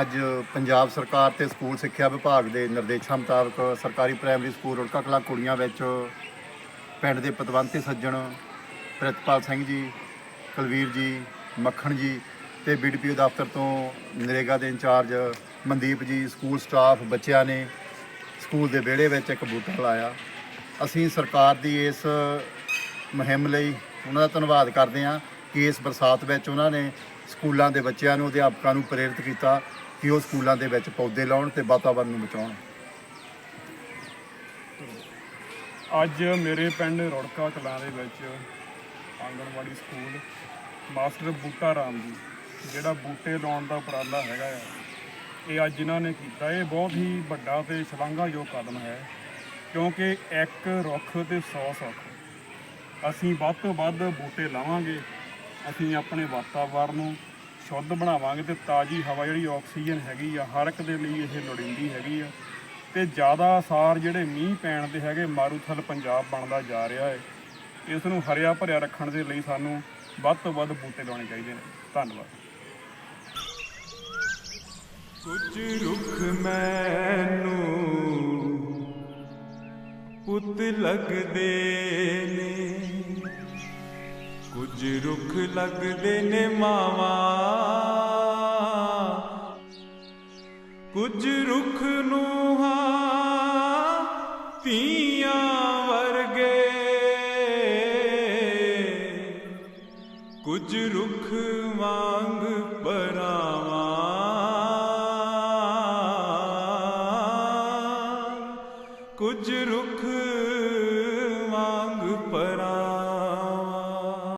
ਅੱਜ ਪੰਜਾਬ ਸਰਕਾਰ ਤੇ ਸਕੂਲ ਸਿੱਖਿਆ ਵਿਭਾਗ ਦੇ ਨਿਰਦੇਸ਼ਾਂ ਮੁਤਾਬਕ ਸਰਕਾਰੀ ਪ੍ਰਾਇਮਰੀ ਸਕੂਲ ਰੁੜਕਾ ਕਲਾਂ ਕੁੜੀਆਂ ਵਿੱਚ ਪਿੰਡ ਦੇ ਪਤਵੰਤੇ ਸੱਜਣ ਪ੍ਰਿਤਪਾਲ ਸਿੰਘ ਜੀ, ਕੁਲਵੀਰ ਜੀ, ਮੱਖਣ ਜੀ ਤੇ ਬੀਡੀਪੀਓ ਦਫ਼ਤਰ ਤੋਂ ਨਰੇਗਾ ਦੇ ਇੰਚਾਰਜ ਮਨਦੀਪ ਜੀ, ਸਕੂਲ ਸਟਾਫ ਬੱਚਿਆਂ ਨੇ ਸਕੂਲ ਦੇ ਵਿਹੜੇ ਵਿੱਚ ਇੱਕ ਬੂਟਾ ਲਾਇਆ। ਅਸੀਂ ਸਰਕਾਰ ਦੀ ਇਸ ਮੁਹਿੰਮ ਲਈ ਉਹਨਾਂ ਦਾ ਧੰਨਵਾਦ ਕਰਦੇ ਹਾਂ। ਕਿ ਇਸ ਬਰਸਾਤ ਵਿੱਚ ਉਹਨਾਂ ਨੇ ਸਕੂਲਾਂ ਦੇ ਬੱਚਿਆਂ ਨੂੰ, ਅਧਿਆਪਕਾਂ ਨੂੰ ਪ੍ਰੇਰਿਤ ਕੀਤਾ ਕਿ ਉਹ ਸਕੂਲਾਂ ਦੇ ਵਿੱਚ ਪੌਦੇ ਲਾਉਣ ਤੇ ਵਾਤਾਵਰਣ ਨੂੰ ਬਚਾਉਣ। ਅੱਜ ਮੇਰੇ ਪਿੰਡ ਰੋੜਕਾ ਕਲਾਂ ਦੇ ਵਿੱਚ ਆਂਗਣਵਾੜੀ ਸਕੂਲ ਮਾਸਟਰ ਬੂਟਾ ਰਾਮ ਜੀ, ਜਿਹੜਾ ਬੂਟੇ ਲਾਉਣ ਦਾ ਉਪਰਾਲਾ ਹੈਗਾ ਆ, ਇਹ ਅੱਜ ਇਹਨਾਂ ਨੇ ਕੀਤਾ। ਇਹ ਬਹੁਤ ਹੀ ਵੱਡਾ ਤੇ ਸ਼ਲਾਘਾਯੋਗ ਕਦਮ ਹੈ, ਕਿਉਂਕਿ ਇੱਕ ਰੁੱਖ ਤੇ 100 ਸੁੱਖ। ਅਸੀਂ ਵੱਧ ਤੋਂ ਵੱਧ ਬੂਟੇ ਲਾਵਾਂਗੇ ਅਸੀਂ ਆਪਣੇ ਵਾਤਾਵਰਨ ਨੂੰ ਸ਼ੁੱਧ ਬਣਾਵਾਂਗੇ ਤੇ ਤਾਜ਼ੀ ਹਵਾ ਜਿਹੜੀ ਆਕਸੀਜਨ ਹੈਗੀ ਆ, ਹਰ ਇੱਕ ਦੇ ਲਈ ਇਹ ਲੋੜੀਂਦੀ ਹੈਗੀ ਆ। ਤੇ ਜ਼ਿਆਦਾ ਅਸਾਰ ਜਿਹੜੇ ਮੀਂਹ ਪੈਣ ਦੇ ਹੈਗੇ, ਮਾਰੂਥਲ ਪੰਜਾਬ ਬਣਦਾ ਜਾ ਰਿਹਾ ਹੈ ਇਸ ਨੂੰ ਹਰਿਆ ਭਰਿਆ ਰੱਖਣ ਦੇ ਲਈ ਸਾਨੂੰ ਵੱਧ ਤੋਂ ਵੱਧ ਬੂਟੇ ਲਾਉਣੇ ਚਾਹੀਦੇ ਨੇ। ਧੰਨਵਾਦ। ਕੁਝ ਰੁੱਖ ਮੈਨੂੰ ਪੁੱਤ ਲੱਗਦੇ ਨੇ। ਕੁਝ ਰੁੱਖ ਲੱਗਦੇ ਨੇ ਮਾਵਾ। ਕੁਝ ਰੁੱਖ ਨੂੰ ਹਾਂ ਤੀਆਂ ਵਰਗੇ। ਕੁਝ ਰੁੱਖ ਵਾਂਗ ਪਰਾਵਾ ਕੁਝ ਰੁੱਖ